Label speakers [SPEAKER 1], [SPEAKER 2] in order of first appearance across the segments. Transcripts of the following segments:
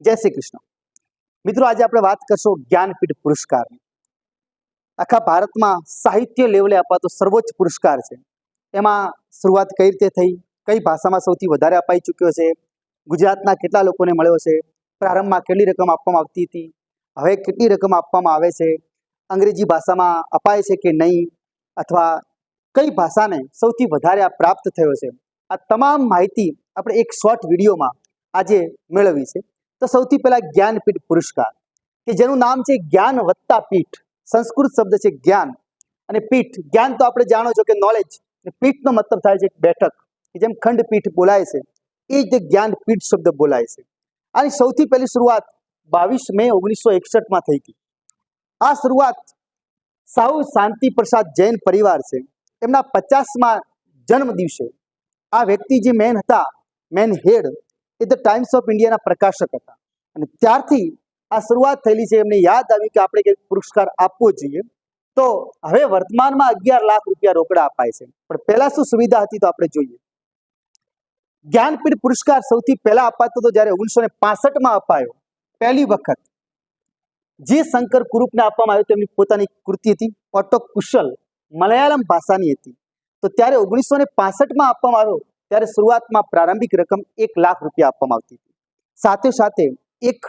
[SPEAKER 1] જય શ્રી કૃષ્ણ. મિત્રો, આજે આપણે વાત કરશું જ્ઞાનપીઠ પુરસ્કારની. આખા ભારતમાં સાહિત્ય લેવલે અપાતો સર્વોચ્ચ પુરસ્કાર છે. એમાં શરૂઆત કઈ રીતે થઈ? કઈ ભાષામાં સૌથી વધારે અપાઈ ચૂક્યો છે? ગુજરાતના કેટલા લોકોને મળ્યો છે? પ્રારંભમાં કેટલી રકમ આપવામાં આવતી હતી? હવે કેટલી રકમ આપવામાં આવે છે? અંગ્રેજી ભાષામાં અપાય છે કે નહીં? અથવા કઈ ભાષાને સૌથી વધારે આ પ્રાપ્ત થયો છે? આ તમામ માહિતી આપણે એક શોર્ટ વિડીયોમાં આજે મેળવી છે. તો સૌથી પહેલા જ્ઞાનપીઠ પુરસ્કાર, કે જેનું નામ છે જ્ઞાન વત્તા પીઠ. સંસ્કૃત શબ્દ છે જ્ઞાન. અને પીઠ, જ્ઞાન તો આપણે જાણો છો કે નોલેજ પીઠનો મતલબ થાય છે બેઠક, કે જેમ ખંડપીઠ બોલાય છે, એ જ જ્ઞાનપીઠ શબ્દ બોલાય છે. આની સૌથી પહેલી શરૂઆત બાવીસ મે ઓગણીસો એકસઠમાં થઈ હતી. આ શરૂઆત સાહુ શાંતિ પ્રસાદ જૈન પરિવાર છે. એમના પચાસમાં જન્મ દિવસે આ વ્યક્તિ જે મેન હતા, man head a the Times of ઇન્ડિયાના પ્રકાશક હતા. અને ત્યારથી આ શરૂઆત થયેલી છે, એમને યાદ આવ્યું કે આપણે કંઈક પુરસ્કાર આપવો જોઈએ. તો હવે વર્તમાનમાં અગિયાર લાખ રૂપિયા રોકડા અપાય છે. પણ પહેલા શું સુવિધા હતી તો આપણે જોઈએ. જ્ઞાનપીઠ પુરસ્કાર સૌથી પહેલા અપાતો હતો જ્યારે ઓગણીસો ને પાસઠમાં અપાયો. પહેલી વખત. જે શંકર કુરૂપને આપવામાં આવ્યો, તેમની પોતાની કૃતિ હતી ઓટો કુશલ મલયાલમ ભાષાની હતી. તો ત્યારે ઓગણીસો ને પાસઠમાં આપવામાં આવ્યો. ત્યારે શરૂઆતમાં પ્રારંભિક રકમ એક લાખ રૂપિયા આપવામાં આવતી હતી. સાથે સાથે એક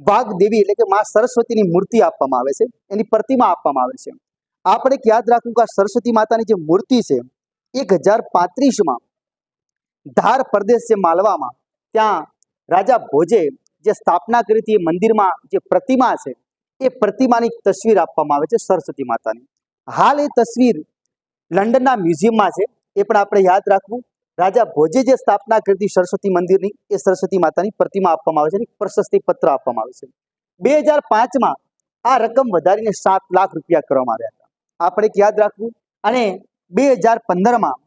[SPEAKER 1] વાઘ દેવી એટલે કે મા સરસ્વતીની મૂર્તિ આપવામાં આવે છે. એની પ્રતિમા આપવામાં આવે છે. આપણે યાદ રાખવું કે સરસ્વતી માતાની જે મૂર્તિ છે, એક હજાર પાંત્રીસમાં ધાર પ્રદેશ છે માલવામાં ત્યાં રાજા ભોજે જે સ્થાપના કરી હતી એ મંદિરમાં જે પ્રતિમા છે, એ પ્રતિમાની તસવીર આપવામાં આવે છે સરસ્વતી માતાની. હાલ એ તસવીર લંડનના મ્યુઝિયમમાં છે. એ પણ આપણે યાદ રાખવું. રાજા ભોજે જે સ્થાપના કરી હતી સરસ્વતી મંદિરની, એ સરસ્વતી માતાની પ્રતિમા આપવામાં આવે છે અને પ્રશસ્તિ પત્ર આપવામાં આવે છે. બે હજાર પાંચમાં આ રકમ વધારીને સાત લાખ રૂપિયા કરવામાં આવ્યા હતા. આપણે યાદ રાખવું. અને બે હજાર પંદરમાં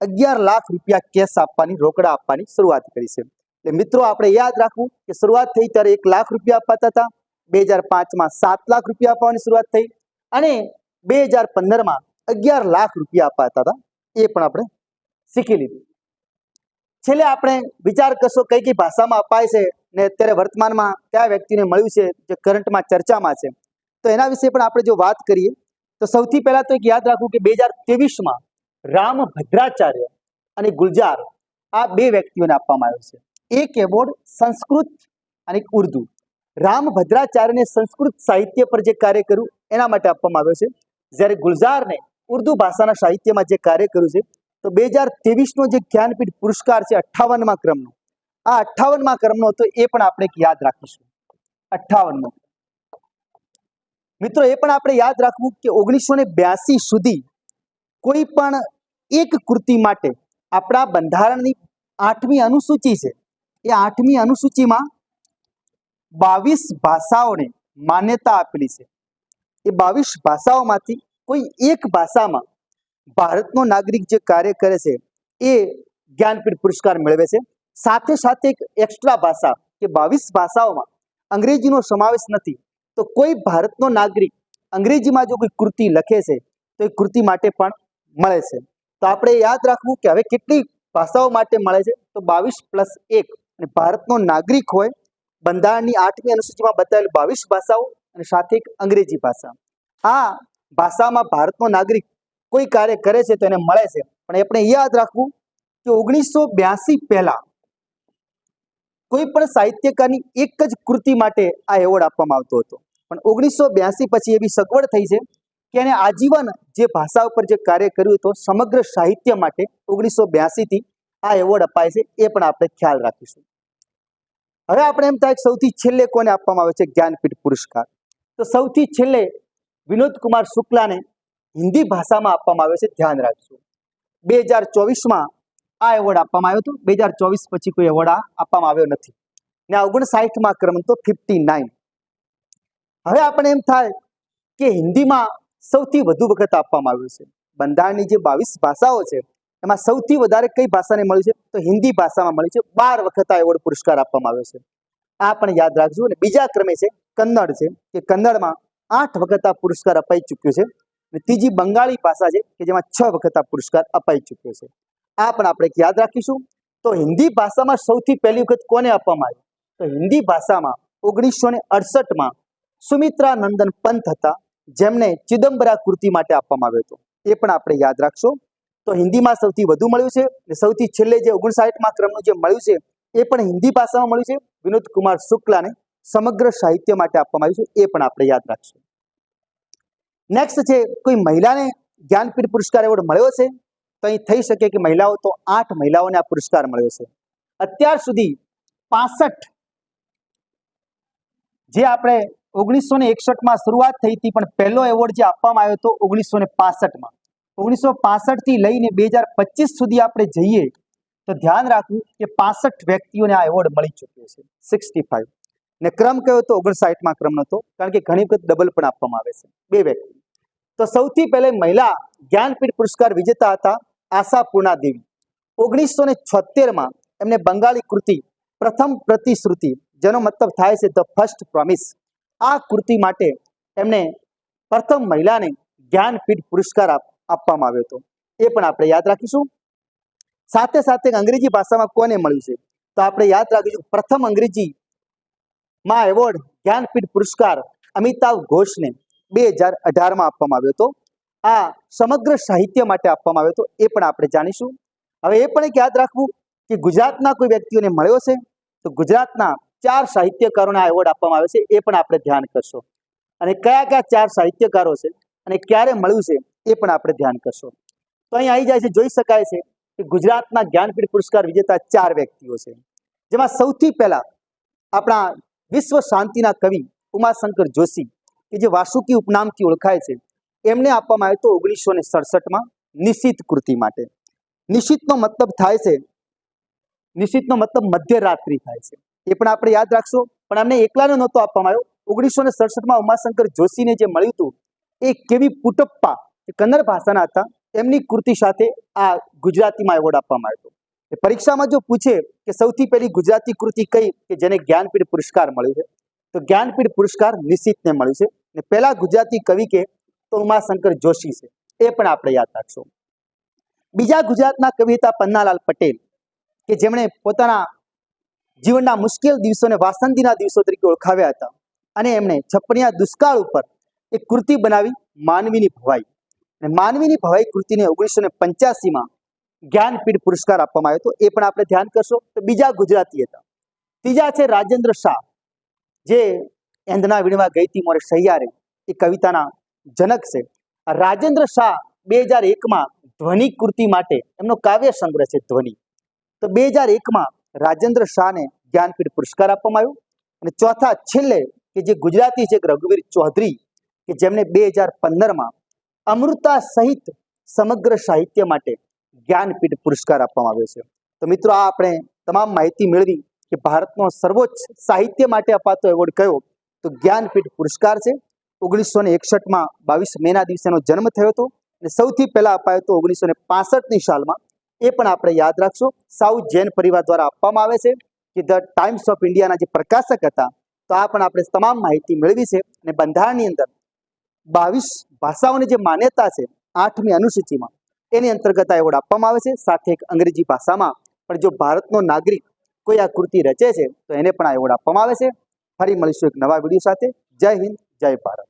[SPEAKER 1] અગિયાર લાખ રૂપિયા કેશ આપવાની, રોકડા આપવાની શરૂઆત કરી છે. એટલે મિત્રો, આપણે યાદ રાખવું કે શરૂઆત થઈ ત્યારે એક લાખ રૂપિયા અપાતા હતા. બે હજાર પાંચમાં સાત લાખ રૂપિયા આપવાની શરૂઆત થઈ. અને બે હજાર પંદરમાં અગિયાર લાખ રૂપિયા અપાતા હતા. એ પણ આપણે શીખી લીધું. છેલ્લે આપણે વિચાર કરશો કઈ કઈ ભાષામાં અપાય છે ને અત્યારે વર્તમાનમાં કયા વ્યક્તિને મળ્યું છે જે કરંટમાં ચર્ચામાં છે. તો એના વિશે પણ આપણે જો વાત કરીએ, તો સૌથી પહેલા તો એક યાદ રાખવું કે બે હજાર ત્રેવીસમાં રામ ભદ્રાચાર્ય અને ગુલજાર આ બે વ્યક્તિઓને આપવામાં આવ્યો છે. એક એવોર્ડ સંસ્કૃત અને ઉર્દુ. રામ ભદ્રાચાર્યને સંસ્કૃત સાહિત્ય પર જે કાર્ય કર્યું એના માટે આપવામાં આવ્યો છે. જ્યારે ગુલજારને ઉર્દુ ભાષાના સાહિત્યમાં જે કાર્ય કર્યું છે તો બે હજાર તેવીસનો જે જ્ઞાનપીઠ પુરસ્કાર છે અઠ્ઠાવનમાં ક્રમનો. આ અઠ્ઠાવનમાં ક્રમનો હતો એ પણ આપણે યાદ રાખીશું. અઠ્ઠાવનમો. મિત્રો, એ પણ આપણે યાદ રાખવું કે ઓગણીસો ને બ્યાસી સુધી કોઈ પણ એક કૃતિ માટે આપણા બંધારણની આઠમી અનુસૂચિ છે, એ આઠમી અનુસૂચિમાં બાવીસ ભાષાઓને માન્યતા આપેલી છે. એ બાવીસ ભાષાઓમાંથી કોઈ એક ભાષામાં ભારતનો નાગરિક જે કાર્ય કરે છે, એ જ્ઞાનપીઠ પુરસ્કાર મેળવે છે. સાથે સાથે એક એક્સ્ટ્રા ભાષા કે બાવીસ ભાષાઓમાં અંગ્રેજીનો સમાવેશ નથી. તો કોઈ ભારતનો નાગરિક અંગ્રેજીમાં જો કોઈ કૃતિ લખે છે, તો એ કૃતિ માટે પણ મળે છે. તો આપણે યાદ રાખવું કે હવે કેટલી ભાષાઓ માટે મળે છે? તો બાવીસ પ્લસ એક અને ભારતનો નાગરિક હોય, બંધારણની આઠમી અનુસૂચિમાં બતાવેલ બાવીસ ભાષાઓ અને સાથે એક અંગ્રેજી ભાષા. આ ભાષામાં ભારતનો નાગરિક કોઈ કાર્ય કરે છે તો એને મળે છે. પણ આપણે યાદ રાખવું કે ઓગણીસો બ્યાસી પહેલા કોઈ પણ સાહિત્યકારની એક જ કૃતિ માટે આ એવોર્ડ આપવામાં આવતો હતો. પણ ઓગણીસો બ્યાસી પછી એવી સગવડ થઈ છે કે એને આજીવન જે ભાષા ઉપર જે કાર્ય કર્યું હતું સમગ્ર સાહિત્ય માટે ઓગણીસો બ્યાસીથી આ એવોર્ડ અપાય છે એ પણ આપણે ખ્યાલ રાખીશું. હવે આપણે એમ થાય સૌથી છેલ્લે કોને આપવામાં આવે છે? જ્ઞાનપીઠ પુરસ્કાર. તો સૌથી છેલ્લે વિનોદ કુમાર શુક્લાને હિન્દી ભાષામાં આપવામાં આવ્યો છે, ધ્યાન રાખજો. બે હજાર ચોવીસમાં આ એવોર્ડ આપવામાં આવ્યો હતો. બે હજાર ચોવીસ પછી કોઈ એવોર્ડ આપવામાં આવ્યો નથી. ને આ ઓગણસાઠમાં ક્રમ તો ફિફ્ટી નાઇન. હવે આપણે એમ થાય કે હિન્દીમાં સૌથી વધુ વખત આપવામાં આવ્યું છે. બંધારણની જે બાવીસ ભાષાઓ છે, એમાં સૌથી વધારે કઈ ભાષાને મળ્યું છે? તો હિન્દી ભાષામાં મળ્યું છે. બાર વખત આ એવોર્ડ પુરસ્કાર આપવામાં આવ્યો છે. આ પણ યાદ રાખજો. અને બીજા ક્રમે છે, કન્નડ છે, કે કન્નડમાં આઠ વખત આ પુરસ્કાર અપાઈ ચૂક્યો છે. ત્રીજી બંગાળી ભાષા છે કે જેમાં છ વખત આ પુરસ્કાર અપાઈ ચૂક્યો છે. આ પણ આપણે યાદ રાખીશું. તો હિન્દી ભાષામાં સૌથી પહેલી વખત કોને આપવામાં આવ્યું તો હિન્દી ભાષામાં ઓગણીસો ને અડસઠમાં સુમિત્રા નંદન પંત હતા. જેમને ચિદમ્બરા કૃતિ માટે આપવામાં આવ્યો હતો. એ પણ આપણે યાદ રાખશો. તો હિન્દીમાં સૌથી વધુ મળ્યું છે અને સૌથી છેલ્લે જે ઓગણસાઠમાં ક્રમનું જે મળ્યું છે, એ પણ હિન્દી ભાષામાં મળ્યું છે. વિનોદ કુમાર શુક્લાને સમગ્ર સાહિત્ય માટે આપવામાં આવ્યું છે. એ પણ આપણે યાદ રાખશું. નેક્સ્ટ છે, કોઈ મહિલાને જ્ઞાનપીઠ પુરસ્કાર એવોર્ડ મળ્યો છે? તો અહીં થઈ શકે કે મહિલાઓ, તો આઠ મહિલાઓને આ પુરસ્કાર મળ્યો છે. અત્યાર સુધી પાસઠ, જે આપણે ઓગણીસો ને એકસઠમાં શરૂઆત થઈ હતી, પણ પહેલો એવોર્ડ જે આપવામાં આવ્યો હતો ઓગણીસો ને પાસઠમાં ઓગણીસો પાસઠથી લઈને બે હજાર પચીસ સુધી આપણે જઈએ, તો ધ્યાન રાખવું કે પાસઠ વ્યક્તિઓને આ એવોર્ડ મળી ચૂક્યો છે. Sixty five. ને ક્રમ કયો હતો? ઓગણસાઠમાં ક્રમ નહોતો, કારણ કે ઘણી વખત ડબલ પણ આપવામાં આવે છે. બે વ્યક્તિ. તો સૌથી પહેલે મહિલા જ્ઞાનપીઠ પુરસ્કાર વિજેતા હતા આશાપૂર્ણા દેવી ઓગણીસો ને છોતેરમાં એમને બંગાળી કૃતિ પ્રથમ પ્રતિશ્રુતિ, જેનો મતલબ થાય છે ધ ફર્સ્ટ પ્રોમિસ. આ કૃતિ માટે એમને પ્રથમ મહિલાને જ્ઞાનપીઠ પુરસ્કાર આપ- આપવામાં આવ્યો હતો. એ પણ આપણે યાદ રાખીશું. સાથે સાથે અંગ્રેજી ભાષામાં કોને મળ્યું છે? તો આપણે યાદ રાખીશું પ્રથમ અંગ્રેજી માં એવોર્ડ જ્ઞાનપીઠ પુરસ્કાર અમિતાભ ઘોષને બે હજાર અઢારમાં આપવામાં આવ્યો હતો. આ સમગ્ર સાહિત્ય માટે આપવામાં આવ્યો હતો, એ પણ આપણે જાણીશું. હવે એ પણ એક યાદ રાખવું કે ગુજરાતના કોઈ વ્યક્તિઓને મળ્યો છે તો ગુજરાતના ચાર સાહિત્યકારોને આ એવોર્ડ આપવામાં આવ્યો છે, એ પણ આપણે ધ્યાન કરશો. અને કયા કયા ચાર સાહિત્યકારો છે અને ક્યારે મળ્યું છે, એ પણ આપણે ધ્યાન કરશો. તો અહીં આવી જાય છે, જોઈ શકાય છે કે ગુજરાતના જ્ઞાનપીઠ પુરસ્કાર વિજેતા ચાર વ્યક્તિઓ છે. જેમાં સૌથી પહેલા આપણા વિશ્વ શાંતિના કવિ ઉમાશંકર જોશી કે જે વાસુકી ઉપનામથી ઓળખાય છે, એમને આપવામાં આવ્યો હતો ઓગણીસો ને સડસઠમાં નિશિત કૃતિ માટે. નિશ્ચિતનો મતલબ થાય છે નિશ્ચિતનો મતલબ મધ્યરાત્રિ થાય છે. એ પણ આપણે યાદ રાખશો, પણ અમને એકલાને નહોતો આપવામાં આવ્યો. ઓગણીસો ને સડસઠમાં ઉમાશંકર જોશીને જે મળ્યું હતું, એ કેવી પુટપ્પા કન્નડ ભાષાના હતા, એમની કૃતિ સાથે આ ગુજરાતીમાં એવોર્ડ આપવામાં આવ્યો. હતો પરીક્ષામાં જો પૂછે કે સૌથી પહેલી ગુજરાતી કૃતિ કઈ, કે જેને જ્ઞાનપીઠ પુરસ્કાર મળ્યો છે, તો જ્ઞાનપીઠ પુરસ્કાર નિશ્ચિતને મળ્યું છે. ને પહેલા ગુજરાતી કવિ કે તો ઉમાશંકર જોશી છે, એ પણ આપણે યાદ રાખશું. બીજા ગુજરાતના કવિ હતા પન્નાલાલ પટેલ, કે જેમણે પોતાના જીવનના મુશ્કેલ દિવસોને વાસંતીના દિવસો તરીકે ઓળખાવ્યા હતા અને એમણે છપ્પનિયા દુષ્કાળ ઉપર એક કૃતિ બનાવી, માનવીની ભવાઈ. અને માનવીની ભવાઈ કૃતિને ઓગણીસો ને પંચ્યાસીમાં જ્ઞાનપીઠ પુરસ્કાર આપવામાં આવ્યો હતો, એ પણ આપણે ધ્યાન કરશો. તો બીજા ગુજરાતી હતા. ત્રીજા છે રાજેન્દ્ર શાહ, જે એંધના વીણવા ગઈતી મોરે સહિયારે. એ કવિતાના જનક છે. રાજેન્દ્ર શાહ બે હજાર એકમાં ધ્વનિ કૃતિ માટે એમનો કાવ્ય સંગ્રહ છે ધ્વનિ. તો બે હજાર એકમાં રાજેન્દ્ર શાહને જ્ઞાનપીઠ પુરસ્કાર આપવામાં આવ્યો અને ચોથા છેલ્લે કે જે ગુજરાતી છે રઘુવીર ચૌધરી કે જેમને બે હજાર પંદરમાં અમૃતા સહિત સમગ્ર સાહિત્ય માટે જ્ઞાનપીઠ પુરસ્કાર આપવામાં આવ્યો છે. તો મિત્રો, આ આપણે તમામ માહિતી મેળવી કે ભારતનો સર્વોચ્ચ સાહિત્ય માટે અપાતો એવોર્ડ કયો? તો જ્ઞાનપીઠ પુરસ્કાર છે. ઓગણીસો ને એકસઠમાં બાવીસ મેના દિવસેનો જન્મ થયો હતો અને સૌથી પહેલા અપાયો હતો ઓગણીસો ને પાસઠની સાલમાં. એ પણ આપણે યાદ રાખશો. સાઉથ જૈન પરિવાર દ્વારા આપવામાં આવે છે કે ધ ટાઈમ્સ ઓફ ઇન્ડિયાના જે પ્રકાશક હતા, તો આ પણ આપણે તમામ માહિતી મેળવી છે અને બંધારણની અંદર બાવીસ ભાષાઓની જે માન્યતા છે આઠમી અનુસૂચિમાં, એની અંતર્ગત આ એવોર્ડ આપવામાં આવે છે. સાથે એક અંગ્રેજી ભાષામાં પણ જો ભારતનો નાગરિક કોઈ આ કૃતિ રચે છે, તો એને પણ આ એવોર્ડ આપવામાં આવે છે. ફરી મળીશું એક નવા વીડિયો સાથે. જય હિન્દ જય ભારત.